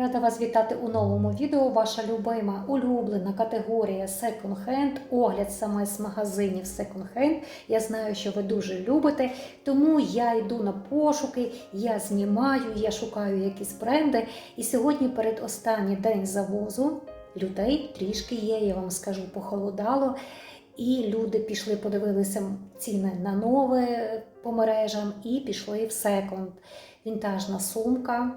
Рада вас вітати у новому відео. Ваша любима улюблена категорія Hand, огляд саме з магазинів Second Hand. Я знаю, що ви дуже любите, тому я йду на пошуки, я знімаю, я шукаю якісь бренди. І сьогодні перед останній день завозу людей трішки є, я вам скажу, похолодало. І люди пішли, подивилися ціни на нове по мережам і пішли в секонд. Вінтажна сумка.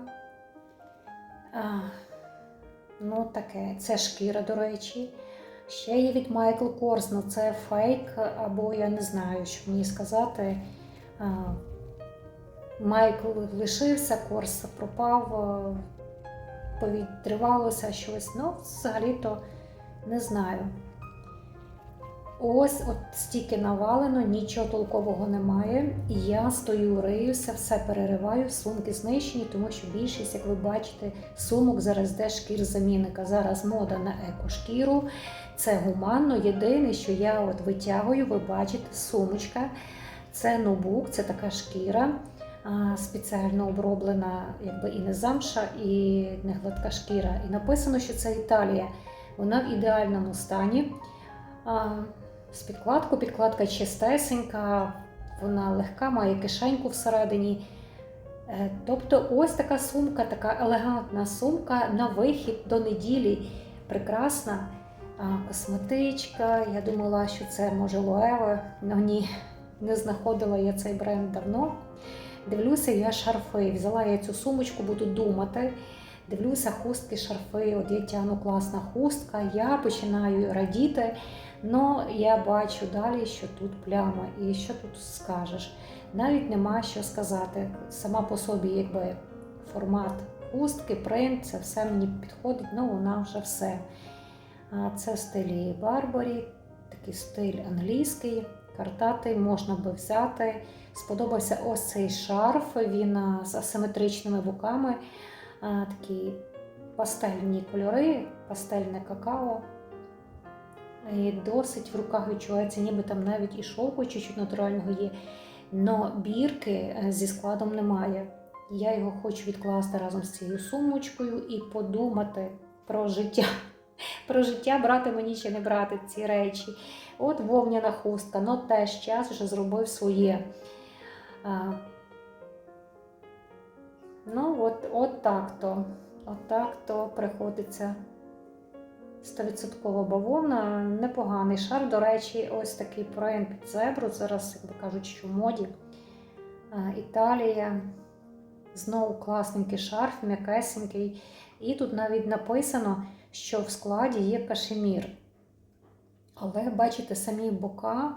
Ну, таке, це шкіра, до речі. Ще є від Майкл Корс, ну це фейк, або я не знаю, що мені сказати. Майкл лишився, Корс пропав, повідривалося щось. Ну, взагалі-то не знаю. Ось от стільки навалено, нічого толкового немає. Я стою, риюся, все перериваю, сумки знищені, тому що більшість, як ви бачите, сумок зараз де шкір замінника. Зараз мода на екошкіру. Це гуманно. Єдине, що я от витягую, ви бачите, сумочка. Це ноутбук, це така шкіра. Спеціально оброблена, якби і не замша, і не гладка шкіра. І написано, що це Італія. Вона в ідеальному стані. З підкладку. Підкладка чистесенька, вона легка, має кишеньку всередині. Е, Тобто, ось така сумка, така елегантна сумка на вихід до неділі. Прекрасна косметичка. Я думала, що це може Лоева, але ні, не знаходила я цей бренд давно. Дивлюся, я шарфи. Взяла я цю сумочку, буду думати. Дивлюся, хустки, шарфи. От я тягну класна хустка. Я починаю радіти. Ну, я бачу далі, що тут пляма, і що тут скажеш. Навіть нема що сказати. Сама по собі, якби формат хустки, принт, це все мені підходить, ну вона вже все. Це в стилі Барбарі, такий стиль англійський, картатий, можна би взяти. Сподобався ось цей шарф, він з асиметричними боками, такі пастельні кольори, пастельне какао. Досить в руках відчувається, ніби там навіть і шовку чуть-чуть натурального є. Но бірки е, зі складом немає. Я його хочу відкласти разом з цією сумочкою і подумати про життя. Про життя брати мені чи не брати ці речі. От вовняна хустка, ну теж час вже зробив своє. Ну, от, от так то. От так то приходиться. 100% бавовна, непоганий шар. До речі, ось такий принт під зебру. Зараз, як би кажуть, що в моді. Е, Італія. Знову класненький шарф, м'якесенький. І тут навіть написано, що в складі є кашемір. Але бачите, самі бока,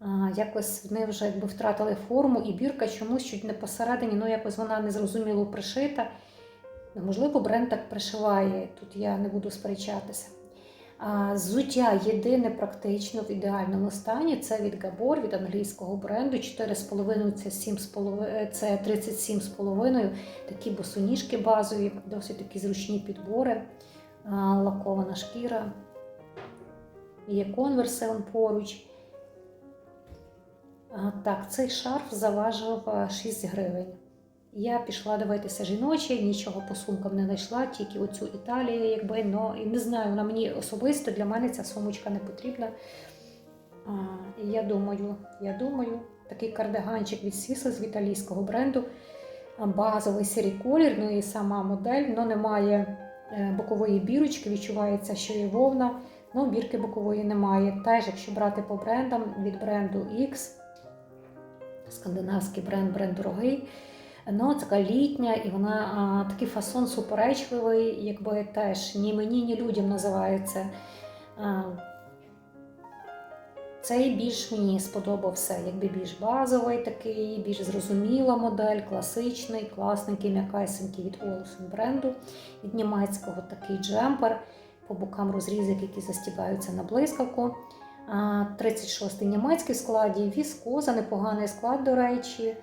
е, якось вони вже якби втратили форму, і бірка чомусь чуть не посередині, ну якось вона незрозуміло пришита. Можливо, бренд так пришиває, тут я не буду сперечатися. Зуття єдине практично в ідеальному стані це від Gabor, від англійського бренду. 4,5 це 7,5, це 37,5. Такі босоніжки базові, досить такі зручні підбори, лакована шкіра. Є конверси он поруч. Так, цей шарф заважив 6 гривень. Я пішла дивитися жіночі, нічого по сумкам не знайшла, тільки оцю Італію, якби но і не знаю, вона мені особисто для мене ця сумочка не потрібна. А, і я думаю, я думаю, такий кардиганчик від Сіса з італійського бренду, базовий сірий колір, ну і сама модель, але немає е, бокової бірочки, відчувається, що є вовна, але бірки бокової немає. Теж, якщо брати по брендам від бренду X, скандинавський бренд, бренд дорогий. Ну, така літня, і вона а, такий фасон суперечливий, якби теж ні мені, ні людям називається. А, цей більш мені сподобався, якби більш базовий, такий, більш зрозуміла модель, класичний, класненький, м'якайсенький від Olufsen бренду. Від німецького такий джемпер, по бокам розрізик, які застібаються на блискавку. 36-й німецький в складі, віскоза, непоганий склад, до речі.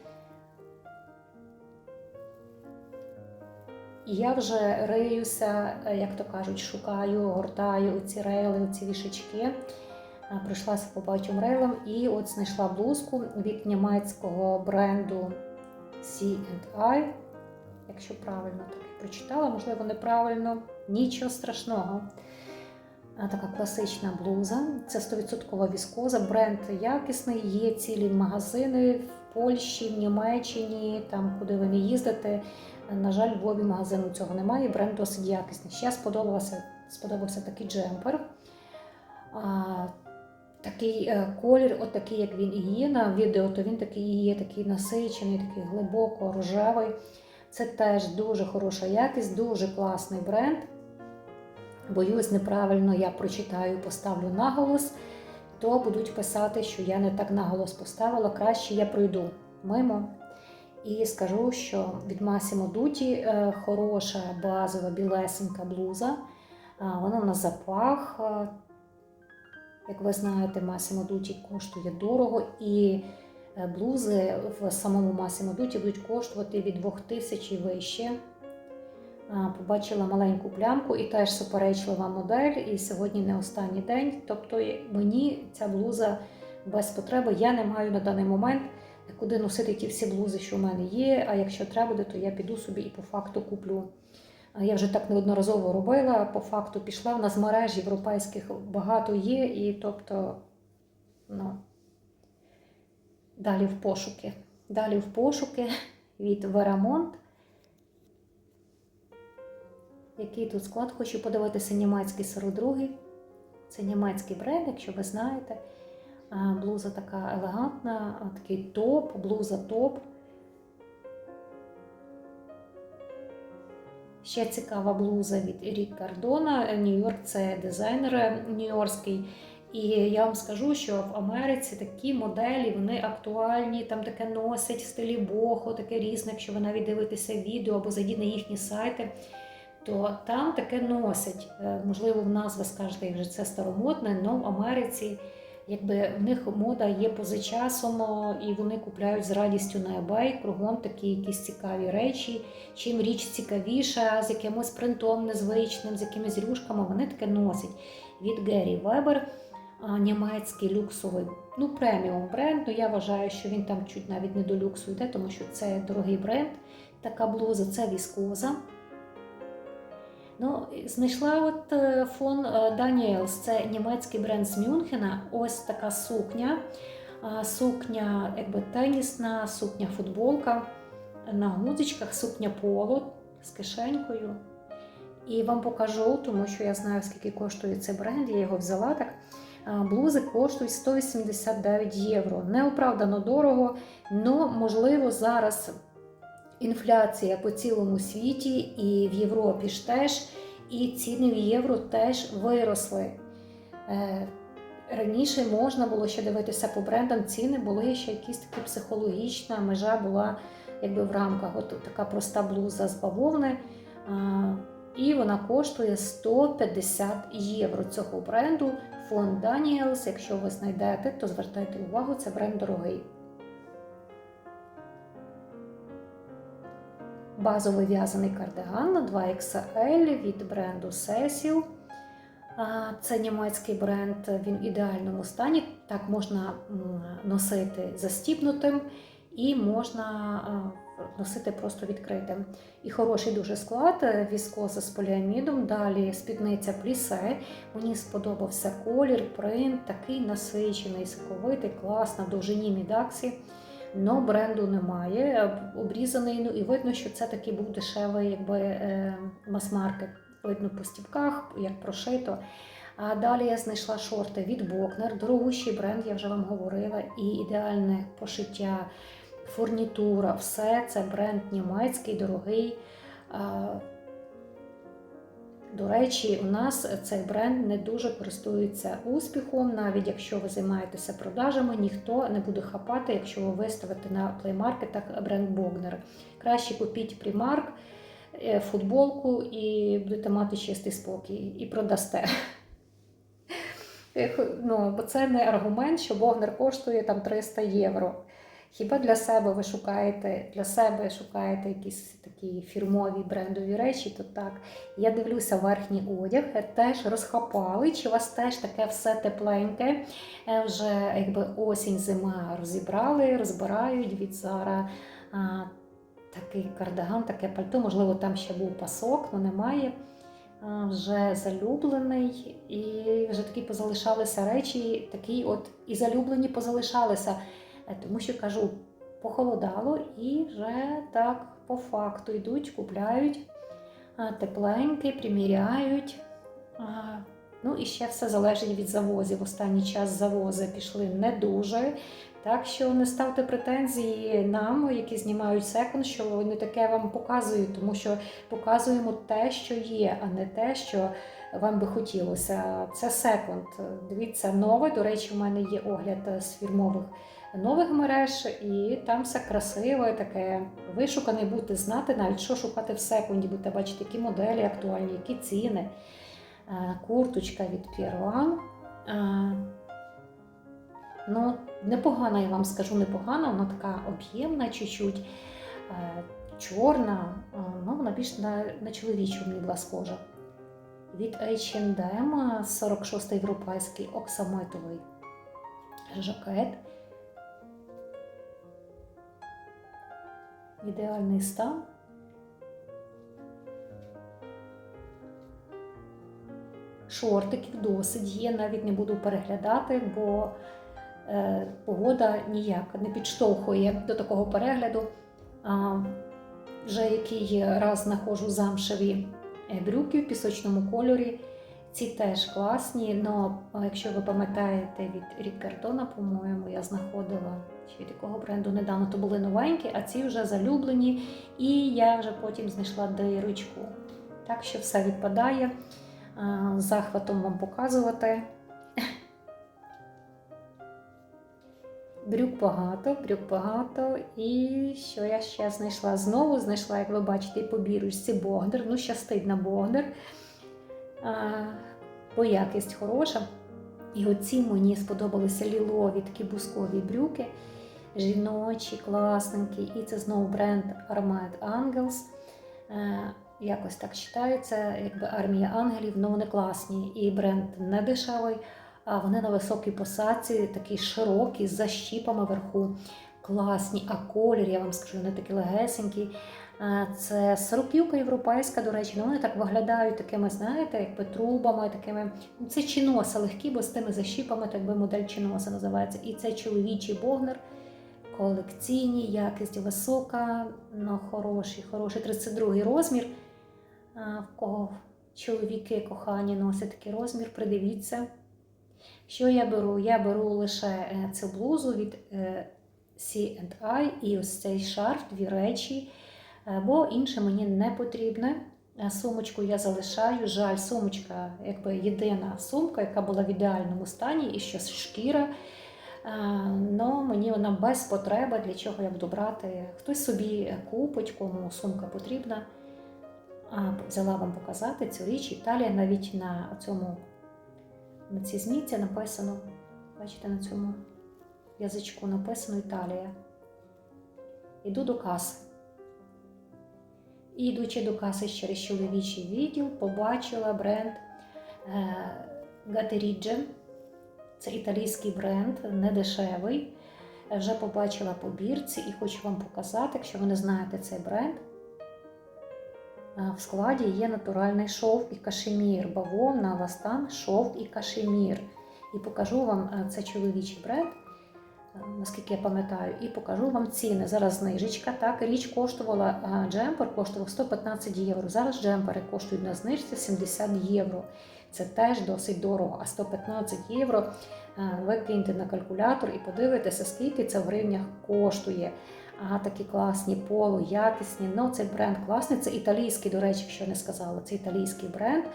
І я вже риюся, е, як то кажуть, шукаю, гортаю ці рейли, ці вішечки. Е, Пройшлася по багатьом рейлам і от знайшла блузку від німецького бренду C&I. якщо правильно так прочитала, можливо, неправильно, нічого страшного. Така класична блуза. Це 100% віскоза, бренд якісний, є цілі магазини в Польщі, в Німеччині, там куди ви не їздите. На жаль, в Львові магазину цього немає, бренд досить якісний. Ще сподобався, сподобався такий джемпер. А, такий е, колір, от такий, як він і є на відео, то він такий і є, такий насичений, такий глибоко рожевий. Це теж дуже хороша якість, дуже класний бренд. Боюсь, неправильно я прочитаю, поставлю наголос, то будуть писати, що я не так наголос поставила. Краще я пройду мимо. І скажу, що від Massimo Dutti е, хороша базова білесенька блуза. Вона на запах. е, Як ви знаєте, Massimo Dutti коштує дорого, і е, блузи в самому Massimo Dutti будуть коштувати від 2000 і вище. Побачила маленьку плямку і теж суперечлива модель. І сьогодні не останній день. Тобто мені ця блуза без потреби. Я не маю на даний момент куди носити ті всі блузи, що в мене є. А якщо треба буде, то я піду собі і по факту куплю. Я вже так неодноразово робила. По факту пішла в нас мереж європейських багато є, і тобто, ну, далі в пошуки. Далі в пошуки від Верамонт. Який тут склад? Хочу подивитися німецький 42. Це німецький бренд, якщо ви знаєте. А, Блуза така елегантна, такий топ, блуза топ. Ще цікава блуза від Рік Кардона. Нью-Йорк це дизайнер нью-йоркський. І я вам скажу, що в Америці такі моделі вони актуальні, там таке носять в стилі бохо, таке різне, якщо ви навіть дивитеся відео або зайдіть на їхні сайти, то там таке носять. Е, Можливо, в нас ви скажете, вже це старомодне, але в Америці якби в них мода є поза часом, і вони купляють з радістю на eBay кругом такі якісь цікаві речі. Чим річ цікавіша, з якимось принтом незвичним, з якимись рюшками, вони таке носять. Від Гері Вебер, німецький люксовий, ну преміум бренд. Ну я вважаю, що він там чуть навіть не до люксу йде, тому що це дорогий бренд. Така блуза, це віскоза. Ну, знайшла от е, фон Даніелс, це німецький бренд з Мюнхена. Ось така сукня. Сукня, якби тенісна, сукня футболка на гудзичках, сукня поло з кишенькою. І вам покажу, тому що я знаю, скільки коштує цей бренд, я його взяла так. Блузи коштують 189 євро. Неоправдано дорого, але можливо зараз інфляція по цілому світі, і в Європі ж теж, і ціни в євро теж виросли. Е, Раніше можна було ще дивитися по брендам, ціни були ще якісь такі психологічна межа була якби в рамках. От така проста блуза з бавовни. І вона коштує 150 євро цього бренду. Фонд Daniels. Якщо ви знайдете, то звертайте увагу, це бренд дорогий. Базовий в'язаний кардиган на 2XL від бренду Cecil. Це німецький бренд, він в ідеальному стані. Так можна носити застібнутим і можна носити просто відкритим. І хороший дуже склад, е, віскоза з поліамідом. Далі спідниця плісе. Мені сподобався колір, принт, такий насичений, соковитий, клас на довжині мідаксі. Но бренду немає, обрізаний. Ну і видно, що це такий був дешевий, якби е, мас-маркет. Видно по стіпках, як прошито. А далі я знайшла шорти від Бокнер, дорогущий бренд, я вже вам говорила, і ідеальне пошиття, фурнітура, все це бренд німецький, дорогий. До речі, у нас цей бренд не дуже користується успіхом, навіть якщо ви займаєтеся продажами, ніхто не буде хапати, якщо ви виставите на плеймаркетах бренд Богнер. Краще купіть примарк, е, футболку і будете мати чистий спокій і продасте. Ну, бо це не аргумент, що Богнер коштує там 300 євро. Хіба для себе ви шукаєте для себе шукаєте якісь такі фірмові брендові речі, то так. Я дивлюся верхній одяг, теж розхапали, чи у вас теж таке все тепленьке, Е, вже якби осінь, зима розібрали, розбирають від Зара. Такий кардиган, таке пальто. Можливо, там ще був пасок, але немає. Вже залюблений, і вже такі позалишалися речі, такі от і залюблені позалишалися. Е, Тому що кажу, похолодало і вже так по факту йдуть, купляють а, тепленькі, приміряють. Ну і ще все залежить від завозів. Останній час завози пішли не дуже. Так що не ставте претензії нам, які знімають секонд, що вони таке вам показують, тому що показуємо те, що є, а не те, що вам би хотілося. Це секонд. Дивіться, нове. До речі, у мене є огляд з фірмових нових мереж, і там все красиве, таке вишукане, будете знати навіть, що шукати в секунді, будете бачити, які моделі актуальні, які ціни. Е, Курточка від Pierre One. Ну, непогана, я вам скажу, непогана, вона така об'ємна, чуть-чуть е, чорна, е, ну, вона більш на, на чоловічу мені була схожа. Від H&M 46-й європейський оксамитовий жакет. Ідеальний стан. Шортиків досить є, навіть не буду переглядати, бо е, погода ніяк не підштовхує до такого перегляду. А, вже який раз знаходжу замшеві е, брюки в пісочному кольорі. Ці теж класні, але якщо ви пам'ятаєте від Рікардона, по-моєму, я знаходила від якого бренду недавно, то були новенькі, а ці вже залюблені. І я вже потім знайшла дирочку. Так що все відпадає. З захватом вам показувати. Брюк багато, брюк багато. І що я ще знайшла? Знову знайшла, як ви бачите, і по бірочці Богдер. Ну, щастить на Богдер. Бо якість хороша. І оці мені сподобалися лілові такі бускові брюки. Жіночі, класненькі. І це знову бренд Armad Angels. Е, Якось так читається, якби армія ангелів, але вони класні. І бренд не дешевий, а вони на високій посадці, такі широкі, з защіпами вверху. Класні, а колір, я вам скажу, вони такі легесенькі. Е, Це сороківка європейська, до речі, ну вони так виглядають такими, знаєте, якби трубами, такими. Ну, Це чиноса легкі, бо з тими защіпами, так би модель чиноса називається. І це чоловічий богнер. Колекційні, якість висока, ну хороший, хороший 32 розмір. В кого чоловіки кохані носять такий розмір, придивіться. Що я беру? Я беру лише е, цю блузу від е, C&I і ось цей шарф, дві речі, е, бо інше мені не потрібне. Сумочку я залишаю. Жаль, сумочка, якби єдина сумка, яка була в ідеальному стані, і ще шкіра. Но мені вона без потреби, для чого я буду брати. Хтось собі купить, кому сумка потрібна. А, Взяла вам показати цю річ. Італія навіть на цьому на цій змійці написано, бачите, на цьому язичку написано Італія. Іду до каси. І йдучи до каси через чоловічий відділ, побачила бренд Гатеріджен. Це італійський бренд, не дешевий. Вже побачила по бірці і хочу вам показати, якщо ви не знаєте цей бренд. В складі є натуральний шовк і кашемір, бавовна, ластан, шовк і кашемір. І покажу вам це чоловічий бренд, наскільки я пам'ятаю, і покажу вам ціни. Зараз знижечка. Так, річ коштувала джемпер, коштував 115 євро. Зараз джемпери коштують на знижці 70 євро. Це теж досить дорого. А 115 євро ви киньте на калькулятор і подивитеся, скільки це в гривнях коштує. А такі класні поло, якісні. Ну, цей бренд класний. Це італійський, до речі, якщо не сказала, це італійський бренд.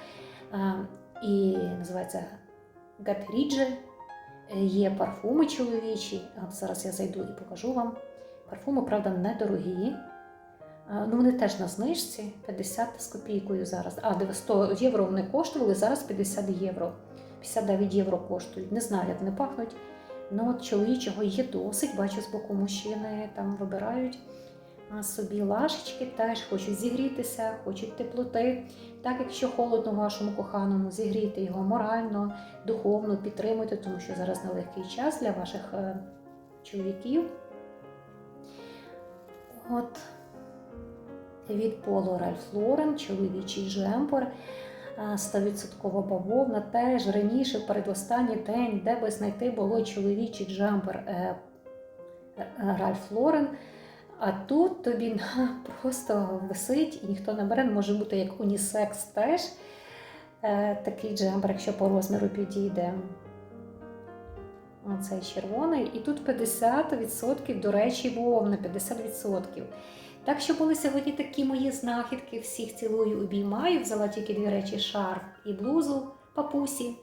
І називається Гатріджі. Є парфуми чоловічі. Зараз я зайду і покажу вам. Парфуми, правда, недорогі. А, ну, Вони теж на знижці 50 з копійкою зараз. А 100 євро вони коштували, зараз 50 євро. 59 євро коштують. Не знаю, як вони пахнуть. Ну, от чоловічого є досить, бачу з боку мужчини там вибирають собі лашечки, теж хочуть зігрітися, хочуть теплоти. Так, якщо холодно вашому коханому, зігрійте його морально, духовно, підтримуйте, тому що зараз нелегкий час для ваших е, чоловіків. От від Polo Ralph Lauren, чоловічий джемпер. е, 100% бавовна. Теж раніше, передостанній день, де би знайти було чоловічий джемпер е, е, Ralph Lauren. А тут тобі просто висить і ніхто не бере, може бути як унісекс теж. Е, такий джемпер, якщо по розміру підійде. Оцей червоний. І тут 50%, до речі, вовна, 50%. Так що були сьогодні такі мої знахідки. Всіх цілую обіймаю. Взяла тільки дві речі: шарф і блузу папусі.